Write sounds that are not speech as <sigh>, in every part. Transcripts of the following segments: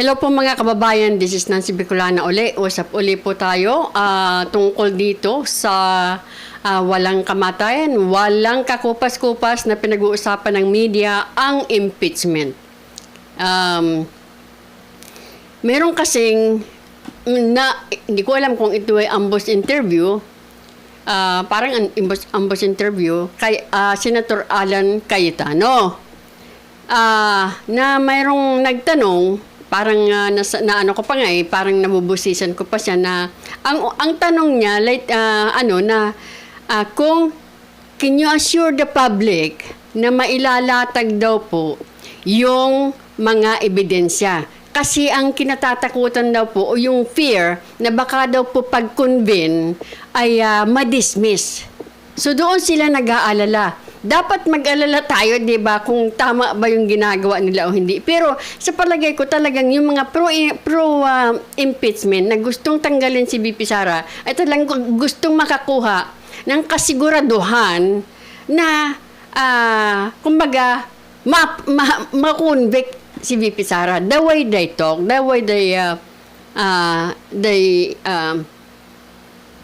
Hello po mga kababayan, this is Nancy Bicolana uli. Usap uli po tayo ah, tungkol dito sa ah, walang kamatayan, walang kakupas-kupas na pinag-uusapan ng media ang impeachment. Um, meron kasing na hindi ko alam kung ito ay ambush interview. ah, parang an ambush, interview kay ah, Senator Alan Cayetano. Ah, na mayroong nagtanong, parang ah, nasa, na ano ko pa nga eh, parang nabubusisan ko pa siya na ang ang tanong niya like ah, ano na ah, kung can you assure the public na mailalatag daw po yung mga ebidensya. Kasi ang kinatatakutan daw po o yung fear na baka daw po pag-convene ay ah, madismiss. So doon sila nag-aalala. Dapat mag-alala tayo, 'di ba, kung tama ba yung ginagawa nila o hindi. Pero sa palagay ko talagang yung mga pro pro ah, impeachment na gustong tanggalin si BP Sara ay talagang gustong makakuha ng kasiguraduhan na ah, kumbaga ma, ma, ma-convict si VP Sara. The way they talk, the way they ah, ah, they um,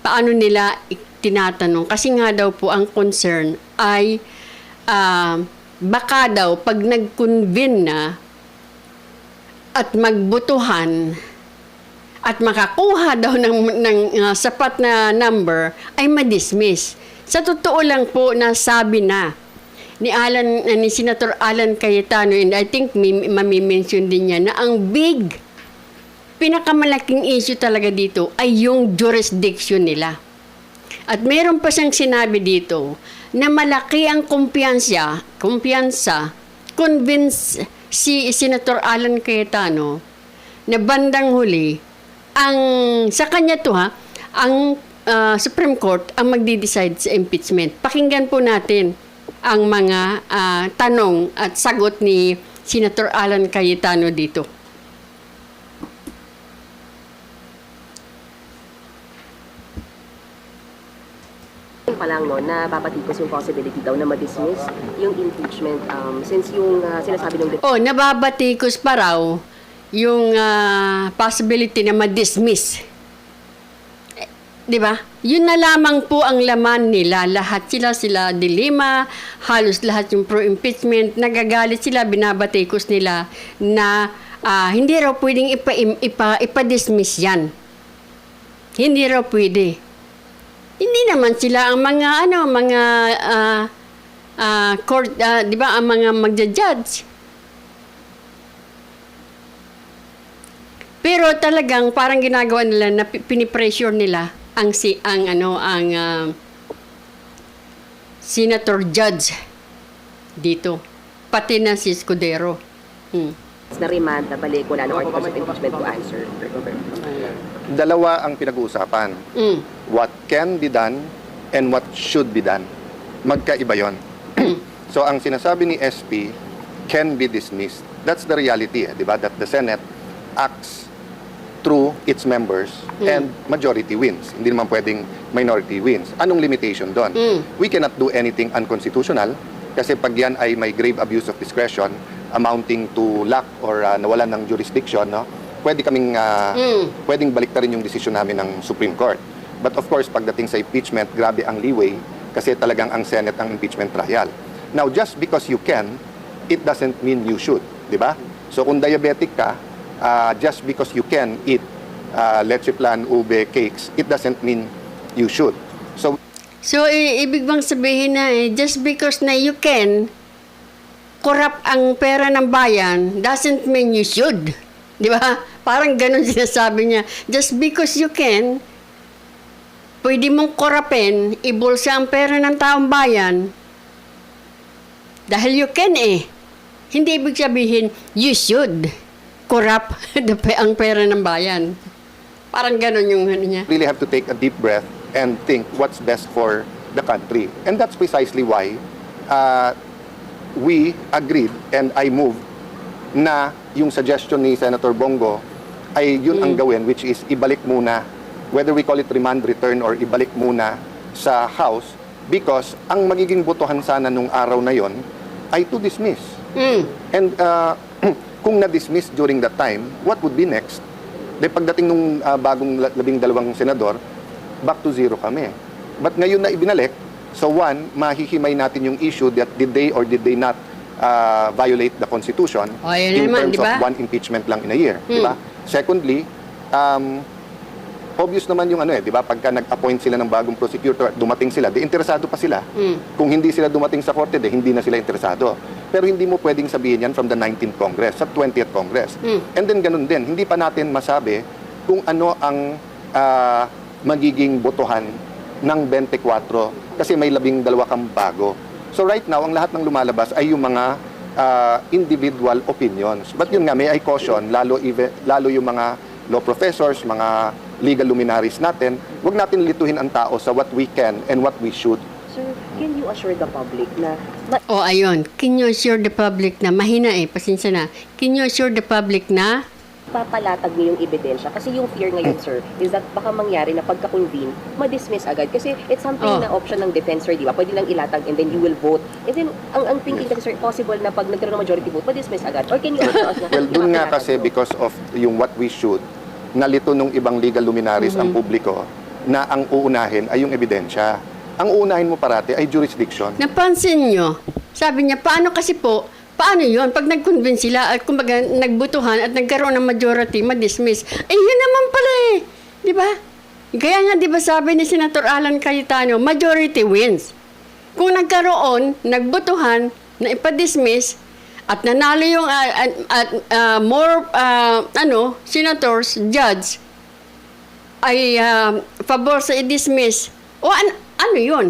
paano nila tinatanong. Kasi nga daw po ang concern ay ah, baka daw pag nag-convene na at magbutuhan at makakuha daw ng, ng ah, sapat na number ay madismiss. Sa totoo lang po na sabi na ni Alan ni Senator Alan Cayetano and I think mamimension din niya na ang big pinakamalaking issue talaga dito ay yung jurisdiction nila. At meron pa siyang sinabi dito na malaki ang kumpiyansa, kumpiyansa, convince si Senator Alan Cayetano na bandang huli, ang sa kanya to ha, ang ah, Supreme Court ang magdi-decide sa impeachment. Pakinggan po natin ang mga ah, tanong at sagot ni Senator Alan Cayetano dito. Pa lang no, na babatikos yung possibility daw na ma-dismiss yung impeachment um, since yung uh, sinasabi ng Oh, nababatikos pa raw yung ah, possibility na ma-dismiss. Di ba? Yun na lamang po ang laman nila. Lahat sila, sila dilema, halos lahat yung pro-impeachment, nagagalit sila, binabatikos nila na ah, hindi raw pwedeng ipa, ipa, ipa-dismiss yan. Hindi raw pwede. Hindi naman sila ang mga ano, mga ah, ah, court, ah, 'di ba, ang mga magja-judge. Pero talagang parang ginagawa nila na pi- pinipressure nila ang si ang ano ang ah, senator judge dito pati na si Escudero. Hmm. na remand na balik wala ng articles of impeachment to answer. Dalawa ang pinag-uusapan. Mm. What can be done and what should be done. Magkaiba yon. <clears throat> so ang sinasabi ni SP can be dismissed. That's the reality, eh, di ba? That the Senate acts through its members and majority wins. Hindi naman pwedeng minority wins. Anong limitation doon? Mm. We cannot do anything unconstitutional kasi pag yan ay may grave abuse of discretion amounting to lack or uh, nawalan ng jurisdiction, no? Pwede kaming uh, Mm. pwedeng baliktarin yung desisyon namin ng Supreme Court. But of course, pagdating sa impeachment, grabe ang leeway kasi talagang ang Senate ang impeachment trial. Now, just because you can, it doesn't mean you should, di ba? So kung diabetic ka, uh, just because you can eat uh, leche plan, ube, cakes, it doesn't mean you should. So So, i- ibig bang sabihin na eh, just because na you can corrupt ang pera ng bayan doesn't mean you should. Di ba? Parang ganun <laughs> sinasabi niya. Just because you can, pwede mong korapin, ibulsa ang pera ng taong bayan, dahil you can eh. Hindi ibig sabihin, you should corrupt <laughs> the pe- ang pera ng bayan. Parang ganun yung ano niya. really have to take a deep breath and think what's best for the country. And that's precisely why uh, we agreed and I moved na yung suggestion ni Senator Bongo ay yun ang gawin which is ibalik muna whether we call it remand return or ibalik muna sa House because ang magiging botohan sana nung araw na yon ay to dismiss. Mm. And uh, <clears throat> kung na-dismiss during that time, what would be next? De pagdating nung ah, bagong la- labing dalawang senador, back to zero kami. But ngayon na ibinalik, so one, mahihimay natin yung issue that did they or did they not ah, violate the Constitution O, yun in naman, terms di ba? of one impeachment lang in a year. Di ba? Secondly, um, obvious naman yung ano eh, di ba? Pagka nag-appoint sila ng bagong prosecutor at dumating sila, di interesado pa sila. Kung hindi sila dumating sa korte, di hindi na sila interesado. Pero hindi mo pwedeng sabihin yan from the 19th Congress, sa 20th Congress. And then ganun din, hindi pa natin masabi kung ano ang ah, magiging botohan ng 24 kasi may labing dalawa kang bago. So right now, ang lahat ng lumalabas ay yung mga ah, individual opinions. But yun nga, may I caution, lalo, even, lalo yung mga law professors, mga legal luminaries natin, wag natin lituhin ang tao sa what we can and what we should. Sir, can you assure the public na ma- O ayun, can you assure the public na, mahina eh, pasensya na, can you assure the public na, papalatag niyo yung ebidensya? Kasi yung fear ngayon, sir, is that baka mangyari na pagka-convene, ma-dismiss agad. Kasi it's something Oh. na option ng defense, sir, di ba? Pwede lang ilatag and then you will vote. And then, ang, ang thinking kasi, sir, possible na pag nagkaroon ng majority vote, ma-dismiss agad. Or can you assure us na Well, dun nga kasi because of yung what we should, nalito nung ibang legal luminaries ang publiko na ang uunahin ay yung ebidensya. Ang uunahin mo parati ay jurisdiction. napansin nyo, sabi niya, paano kasi po, paano yon Pag nag-convince sila at kumbaga nagbutuhan at nagkaroon ng majority, ma-dismiss. Eh, yun naman pala eh. Di ba? Kaya nga, di ba sabi ni Senator Alan Cayetano, majority wins. Kung nagkaroon, nagbutuhan, na ipa-dismiss, at nanalo yung ah, at, at, ah, more ah, ano senators, judge, ay ah, pabor sa i-dismiss. O an- ano yun?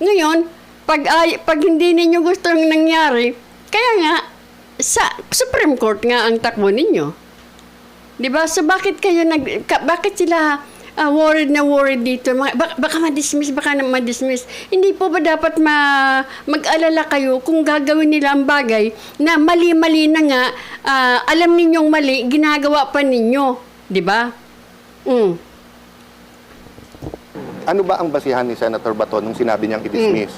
Ngayon, pag, ay, pag hindi ninyo gusto ang nangyari, kaya nga, sa Supreme Court nga ang takbo ninyo. Di ba? So bakit kayo nag... ka- bakit sila ah, worried na worried dito? Mga, baka, baka ma-dismiss, baka na ma-dismiss. Hindi po ba dapat ma, mag-alala kayo kung gagawin nila ang bagay na mali-mali na nga, ah, alam ninyong mali, ginagawa pa ninyo. Di ba? Mm. Ano ba ang basihan ni Senator Bato nung sinabi niyang i-dismiss?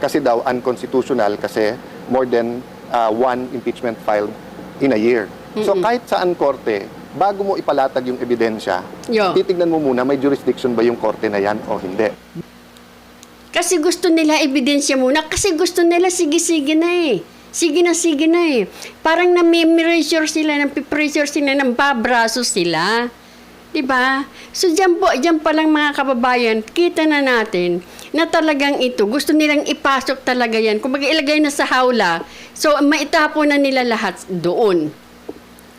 Kasi daw unconstitutional kasi more than uh, one impeachment filed in a year. So kahit saan korte, bago mo ipalatag yung ebidensya, Yo. titignan mo muna may jurisdiction ba yung korte na yan o hindi. Kasi gusto nila ebidensya muna. Kasi gusto nila sige-sige na eh. Sige na, sige na eh. Parang nami-pressure sila, napipressure sila, ng babraso sila. 'Di ba? So diyan po, diyan pa lang mga kababayan, kita na natin na talagang ito, gusto nilang ipasok talaga yan. Kung ilagay na sa hawla, so maitapo na nila lahat doon.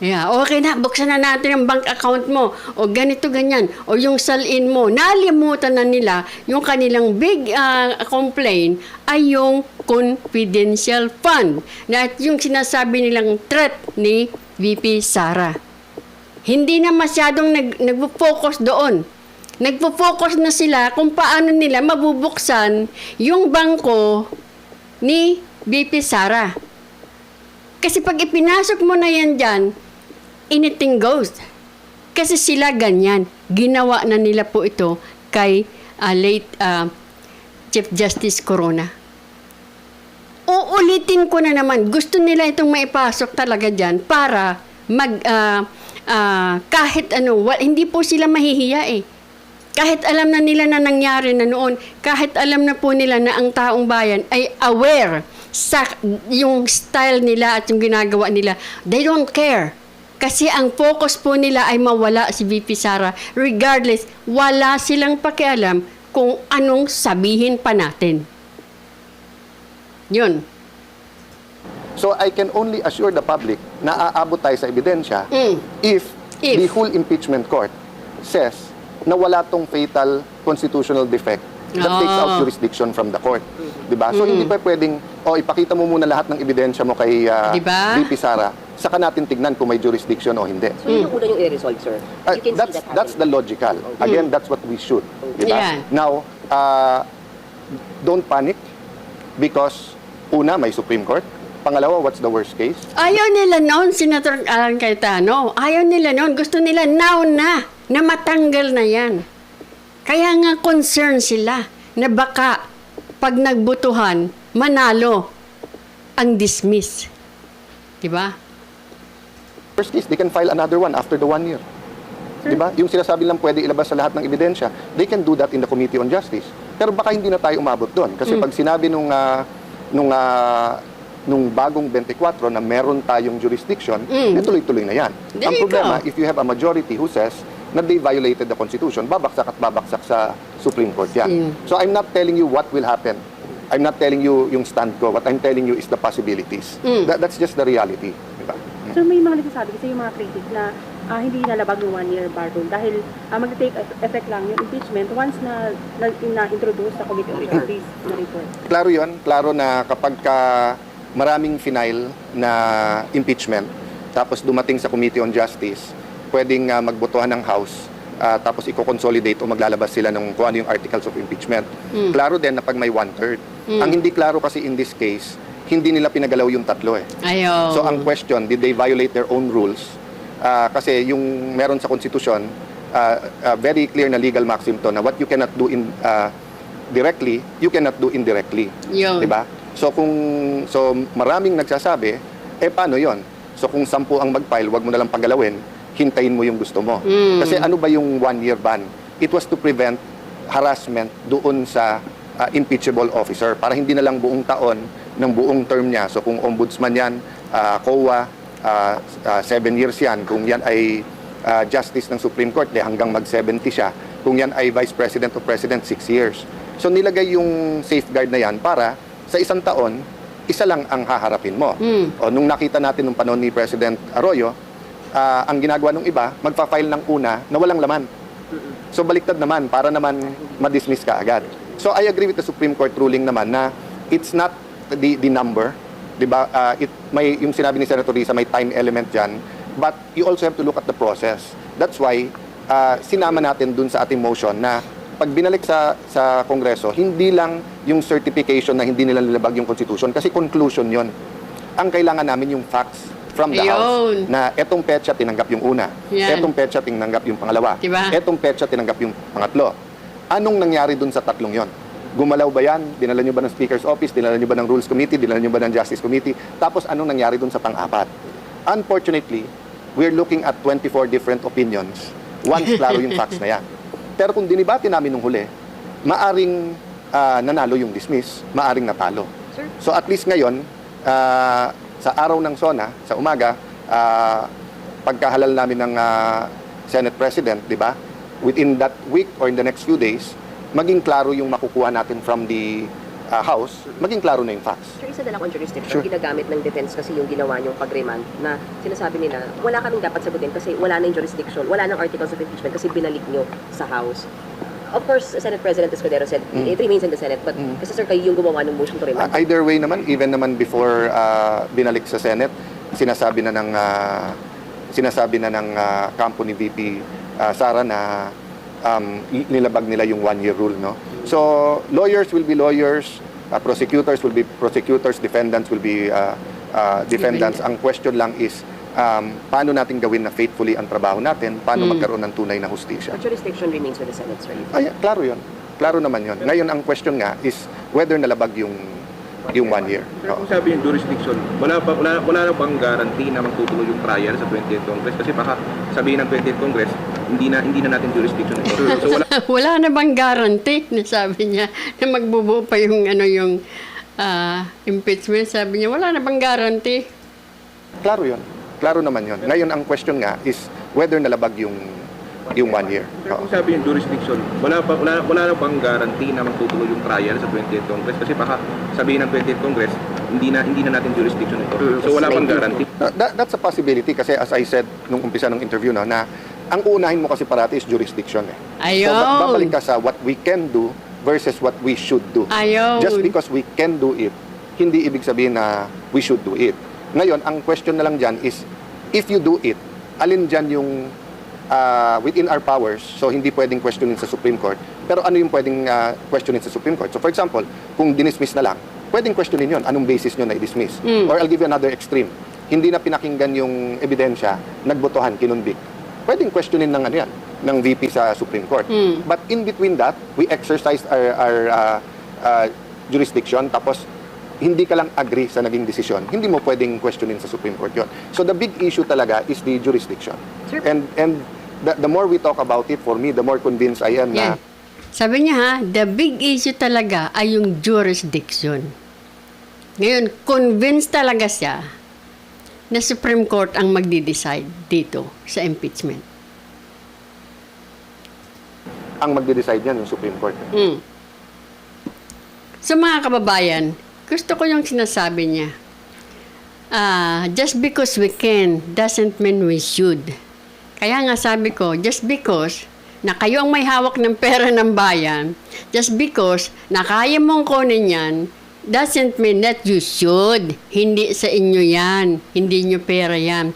Yeah, okay na, buksan na natin ang bank account mo. O ganito, ganyan. O yung salin mo. Nalimutan na nila yung kanilang big ah, complaint ay yung confidential fund. Na yung sinasabi nilang threat ni VP Sara. Hindi na masyadong nag, nagpo-focus doon. Nagpo-focus na sila kung paano nila mabubuksan yung bangko ni VP Sara. Kasi pag ipinasok mo na yan dyan, anything goes. Kasi sila ganyan. Ginawa na nila po ito kay ah, late ah, Chief Justice Corona. Uulitin ko na naman, gusto nila itong maipasok talaga dyan para mag, ah, ah, kahit ano, wa- hindi po sila mahihiya eh. Kahit alam na nila na nangyari na noon, kahit alam na po nila na ang taong bayan ay aware sa yung style nila at yung ginagawa nila, they don't care. Kasi ang focus po nila ay mawala si VP Sara. Regardless, wala silang pakialam kung anong sabihin pa natin. Yun. So I can only assure the public na aabot tayo sa ebidensya Mm. if, If. the whole impeachment court says na wala tong fatal constitutional defect that takes out jurisdiction from the court. 'Di ba? So hindi pa pwedeng oh ipakita mo muna lahat ng ebidensya mo kay ah, Diba? VP Sara saka natin tignan kung may jurisdiction o hindi. So, yun yung una yung i-resolve, sir. Uh, You can that's see that that's the happening. logical. Again, that's what we should. Diba? Yeah. Now, uh, don't panic because una may Supreme Court. Pangalawa, what's the worst case? Ayaw nila noon, Senator Alan Cayetano. Ayaw nila noon. Gusto nila now na, na matanggal na yan. Kaya nga concern sila na baka pag nagbutuhan, manalo ang dismiss. Diba? First case, they can file another one after the one year. Di ba? Yung sinasabi lang pwede ilabas sa lahat ng ebidensya, they can do that in the Committee on Justice. Pero baka hindi na tayo umabot doon. Kasi pag sinabi nung, ah, nung, ah, nung bagong 24 na meron tayong jurisdiction, Mm. eh, tuloy-tuloy na yan. There Ang problema, go. if you have a majority who says na they violated the Constitution, babaksak at babaksak sa Supreme Court yan. Mm. So I'm not telling you what will happen. I'm not telling you yung stand ko. What I'm telling you is the possibilities. Mm. That- that's just the reality. So may mga nagsasabi kasi yung mga critic na ah, hindi nalabag ng one-year bar rule dahil ah, mag-take effect lang yung impeachment once na, na, na-introduce sa Committee on Justice na report. Klaro yon, klaro na kapag ka maraming final na impeachment, tapos dumating sa Committee on Justice, pwedeng ah, magbotohan ng House, ah, tapos i-consolidate o maglalabas sila ng kung ano yung articles of impeachment. Klaro din na pag may one-third. Ang hindi klaro kasi in this case, hindi nila pinagalaw yung tatlo eh. Ayaw. So ang question, did they violate their own rules? Ah, kasi yung meron sa konstitusyon, ah, ah, very clear na legal maxim to na what you cannot do in ah, directly, you cannot do indirectly. Yun. 'Di ba? So kung so maraming nagsasabi, eh paano 'yon? So kung sampu ang mag-file, wag mo na lang pagalawin, hintayin mo yung gusto mo. Mm. Kasi ano ba yung one year ban? It was to prevent harassment doon sa ah, impeachable officer para hindi na lang buong taon ng buong term niya. So kung ombudsman yan, ah, COA, ah, ah, seven years yan. Kung yan ay ah, justice ng Supreme Court, eh, hanggang mag-70 siya. Kung yan ay vice president o president, six years. So nilagay yung safeguard na yan para sa isang taon, isa lang ang haharapin mo. Mm. O, nung nakita natin nung panahon ni President Arroyo, ah, ang ginagawa ng iba, magfa-file ng una na walang laman. So baliktad naman para naman ma-dismiss ka agad. So I agree with the Supreme Court ruling naman na it's not the the number, 'di ba? Ah, it may yung sinabi ni Senator Risa may time element diyan, but you also have to look at the process. That's why ah, sinama natin dun sa ating motion na pag binalik sa sa Kongreso, hindi lang yung certification na hindi nila nilabag yung Constitution kasi conclusion 'yon. Ang kailangan namin yung facts from the House Ayun. na etong petsa tinanggap yung una, Yan. etong petsa tinanggap yung pangalawa, Diba? etong petsa tinanggap yung pangatlo. Anong nangyari dun sa tatlong yon? Gumalaw ba yan? Dinala nyo ba ng Speaker's Office? Dinala nyo ba ng Rules Committee? Dinala nyo ba ng Justice Committee? Tapos anong nangyari dun sa pang-apat? Unfortunately, we're looking at 24 different opinions once <laughs> klaro yung facts na yan. Pero kung dinibati namin nung huli, maaring ah, nanalo yung dismiss, maaring natalo. Sir? So at least ngayon, ah, sa araw ng SONA, sa umaga, ah, pagkahalal namin ng ah, Senate President, di ba? Within that week or in the next few days, maging klaro yung makukuha natin from the ah, House, maging klaro na yung facts. Sir, isa na lang on jurisdiction. Sure. Ginagamit ng defense kasi yung ginawa niyong pag-remand na sinasabi nila, wala kaming dapat sagutin kasi wala na yung jurisdiction, wala nang articles of impeachment kasi binalik niyo sa House. Of course, Senate President Escudero said Mm. it remains in the Senate, but Mm. kasi sir, kayo yung gumawa ng motion to remand. either way naman, even naman before ah, binalik sa Senate, sinasabi na ng ah, sinasabi na ng ah, kampo ni VP ah, Sara na um, nilabag nila yung one-year rule. No? So, lawyers will be lawyers, ah, prosecutors will be prosecutors, defendants will be ah, ah, defendants. Ang question lang is, um, paano natin gawin na faithfully ang trabaho natin, paano Mm. magkaroon ng tunay na hustisya. But jurisdiction remains with the Senate, sir. Ay, klaro yun. Klaro naman yun. Ngayon, ang question nga is whether nalabag yung yung one year. Pero kung sabi yung jurisdiction, wala pa wala, wala na bang guarantee na magtutuloy yung trial sa 20th Congress kasi baka sabihin ng 20th Congress, hindi na hindi na natin jurisdiction <laughs> ito. So wala <laughs> Wala na bang guarantee na sabi niya na magbubuo pa yung ano yung ah, impeachment sabi niya wala na bang guarantee Klaro yun. Klaro naman yun. Ngayon, ang question nga is whether nalabag yung yung one year. Pero kung sabi yung jurisdiction, wala pa wala, wala na bang guarantee na magtutuloy yung trial sa 20th Congress kasi baka sabihin ng 20th Congress, hindi na hindi na natin jurisdiction ito. So wala pang guarantee. Uh, that- that's a possibility kasi as I said nung umpisa ng interview no, na ang uunahin mo kasi parati is jurisdiction eh. Ayun. So, ba- babalik ka sa what we can do versus what we should do. Ayun. Just because we can do it, hindi ibig sabihin na we should do it. Ngayon, ang question na lang dyan is, if you do it, alin dyan yung uh, within our powers, so hindi pwedeng questionin sa Supreme Court, pero ano yung pwedeng uh, questionin sa Supreme Court? So for example, kung dinismiss na lang, pwedeng questionin yon anong basis nyo na i-dismiss? Mm. Or I'll give you another extreme. Hindi na pinakinggan yung ebidensya, nagbotohan, kinunbik. Pwedeng questionin ng ano yan, ng VP sa Supreme Court. Mm. But in between that, we exercised our, our uh, uh, jurisdiction, tapos hindi ka lang agree sa naging desisyon, hindi mo pwedeng questionin sa Supreme Court yon. So the big issue talaga is the jurisdiction. Sir- And and the, the more we talk about it, for me, the more convinced I am Yan. na Sabi niya ha, the big issue talaga ay yung jurisdiction. Ngayon, convinced talaga siya na Supreme Court ang magdi-decide dito sa impeachment. ang magde-decide yan yung Supreme Court. Mm. So mga kababayan, gusto ko yung sinasabi niya. Ah, just because we can doesn't mean we should. Kaya nga sabi ko, just because na kayo ang may hawak ng pera ng bayan, just because na kaya mong kunin yan, doesn't mean that you should. Hindi sa inyo yan. Hindi nyo pera yan.